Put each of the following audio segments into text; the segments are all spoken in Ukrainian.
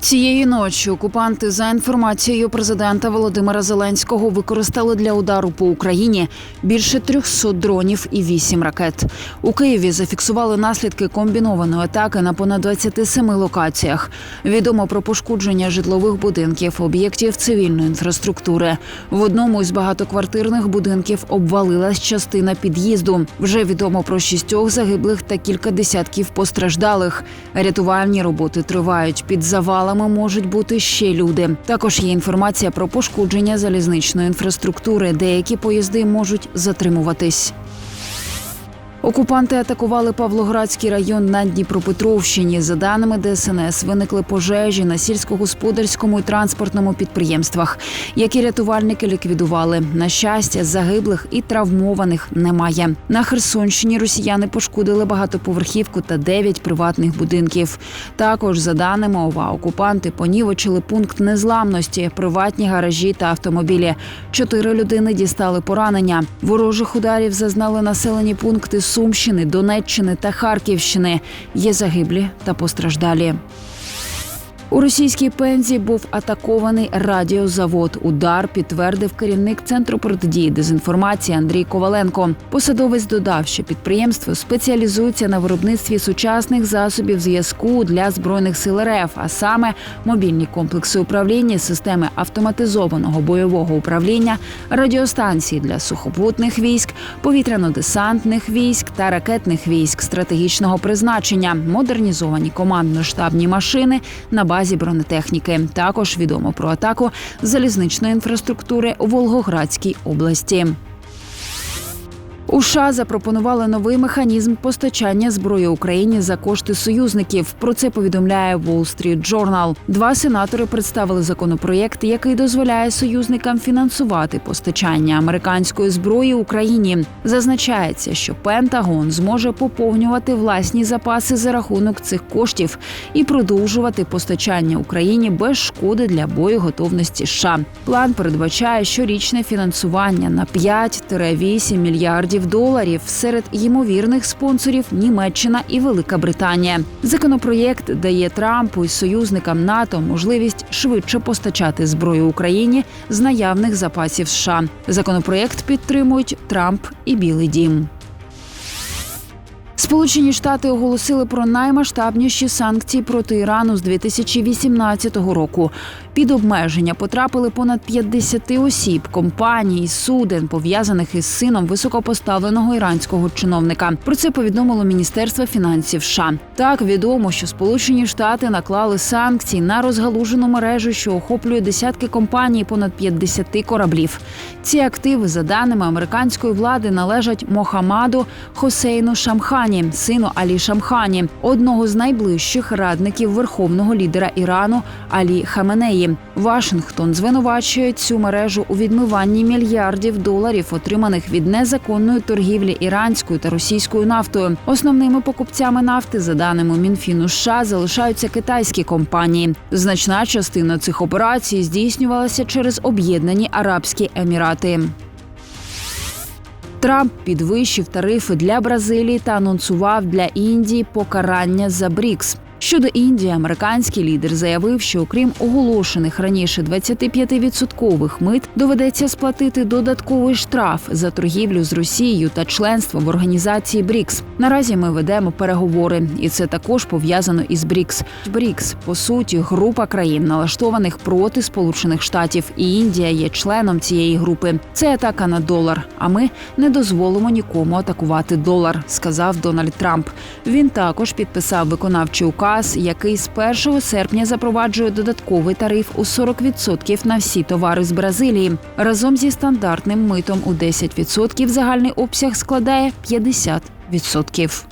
Цієї ночі окупанти, за інформацією президента Володимира Зеленського, використали для удару по Україні більше 300 дронів і 8 ракет. У Києві зафіксували наслідки комбінованої атаки на понад 27 локаціях. Відомо про пошкодження житлових будинків, об'єктів цивільної інфраструктури. В одному із багатоквартирних будинків обвалилась частина під'їзду. Вже відомо про шістьох загиблих та кілька десятків постраждалих. Рятувальні роботи тривають під завалами. Можуть бути ще люди. Також є інформація про пошкодження залізничної інфраструктури. Деякі поїзди можуть затримуватись. Окупанти атакували Павлоградський район на Дніпропетровщині. За даними ДСНС, виникли пожежі на сільськогосподарському і транспортному підприємствах, які рятувальники ліквідували. На щастя, загиблих і травмованих немає. На Херсонщині росіяни пошкодили багатоповерхівку та дев'ять приватних будинків. Також, за даними ОВА, окупанти понівечили пункт незламності, приватні гаражі та автомобілі. Чотири людини дістали поранення. Ворожих ударів зазнали населені пункти Сумщини, Донеччини та Харківщини. Є загиблі та постраждалі. У російській пензі був атакований радіозавод. Удар підтвердив керівник центру протидії дезінформації Андрій Коваленко. Посадовець додав, що підприємство спеціалізується на виробництві сучасних засобів зв'язку для збройних сил РФ, а саме мобільні комплекси управління, системи автоматизованого бойового управління, радіостанції для сухопутних військ, повітряно-десантних військ та ракетних військ стратегічного призначення, модернізовані командно-штабні машини на базі бронетехніки. Також відомо про атаку залізничної інфраструктури у Волгоградській області. У США запропонували новий механізм постачання зброї Україні за кошти союзників. Про це повідомляє Wall Street Journal. Два сенатори представили законопроєкт, який дозволяє союзникам фінансувати постачання американської зброї Україні. Зазначається, що Пентагон зможе поповнювати власні запаси за рахунок цих коштів і продовжувати постачання Україні без шкоди для боєготовності США. План передбачає щорічне фінансування на 5-8 мільярдів доларів серед ймовірних спонсорів Німеччина і Велика Британія. Законопроєкт дає Трампу і союзникам НАТО можливість швидше постачати зброю Україні з наявних запасів США. Законопроєкт підтримують Трамп і Білий Дім. Сполучені Штати оголосили про наймасштабніші санкції проти Ірану з 2018 року. Під обмеження потрапили понад 50 осіб, компаній, суден, пов'язаних із сином високопоставленого іранського чиновника. Про це повідомило Міністерство фінансів США. Так відомо, що Сполучені Штати наклали санкції на розгалужену мережу, що охоплює десятки компаній, понад 50 кораблів. Ці активи, за даними американської влади, належать Мохамаду Хосейну Шамхані, сину Алі Шамхані, одного з найближчих радників верховного лідера Ірану Алі Хаменеї. Вашингтон звинувачує цю мережу у відмиванні мільярдів доларів, отриманих від незаконної торгівлі іранською та російською нафтою. Основними покупцями нафти, за даними Мінфіну США, залишаються китайські компанії. Значна частина цих операцій здійснювалася через об'єднані Арабські Емірати. Трамп підвищив тарифи для Бразилії та анонсував для Індії покарання за БРІКС. Щодо Індії, американський лідер заявив, що окрім оголошених раніше 25% мит, доведеться сплатити додатковий штраф за торгівлю з Росією та членство в організації БРІКС. Наразі ми ведемо переговори, і це також пов'язано із БРІКС. БРІКС по суті група країн, налаштованих проти Сполучених Штатів, і Індія є членом цієї групи. Це атака на долар. А ми не дозволимо нікому атакувати долар, сказав Дональд Трамп. Він також підписав виконавчий указ указ, який з 1 серпня запроваджує додатковий тариф у 40% на всі товари з Бразилії. Разом зі стандартним митом у 10% загальний обсяг складає 50%.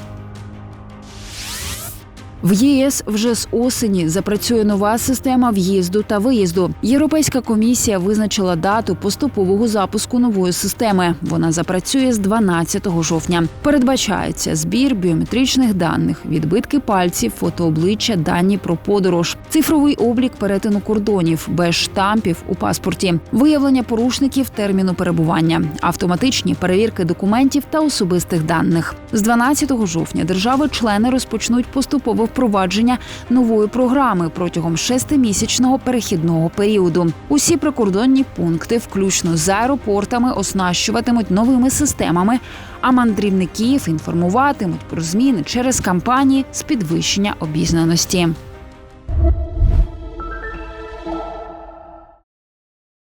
В ЄС вже з осені запрацює нова система в'їзду та виїзду. Європейська комісія визначила дату поступового запуску нової системи. Вона запрацює з 12 жовтня. Передбачається збір біометричних даних, відбитки пальців, фотообличчя, дані про подорож, цифровий облік перетину кордонів без штампів у паспорті, виявлення порушників терміну перебування, автоматичні перевірки документів та особистих даних. З 12 жовтня держави-члени розпочнуть поступове впровадження нової програми протягом шестимісячного перехідного періоду. Усі прикордонні пункти, включно з аеропортами, оснащуватимуть новими системами, а мандрівників інформуватимуть про зміни через кампанії з підвищення обізнаності.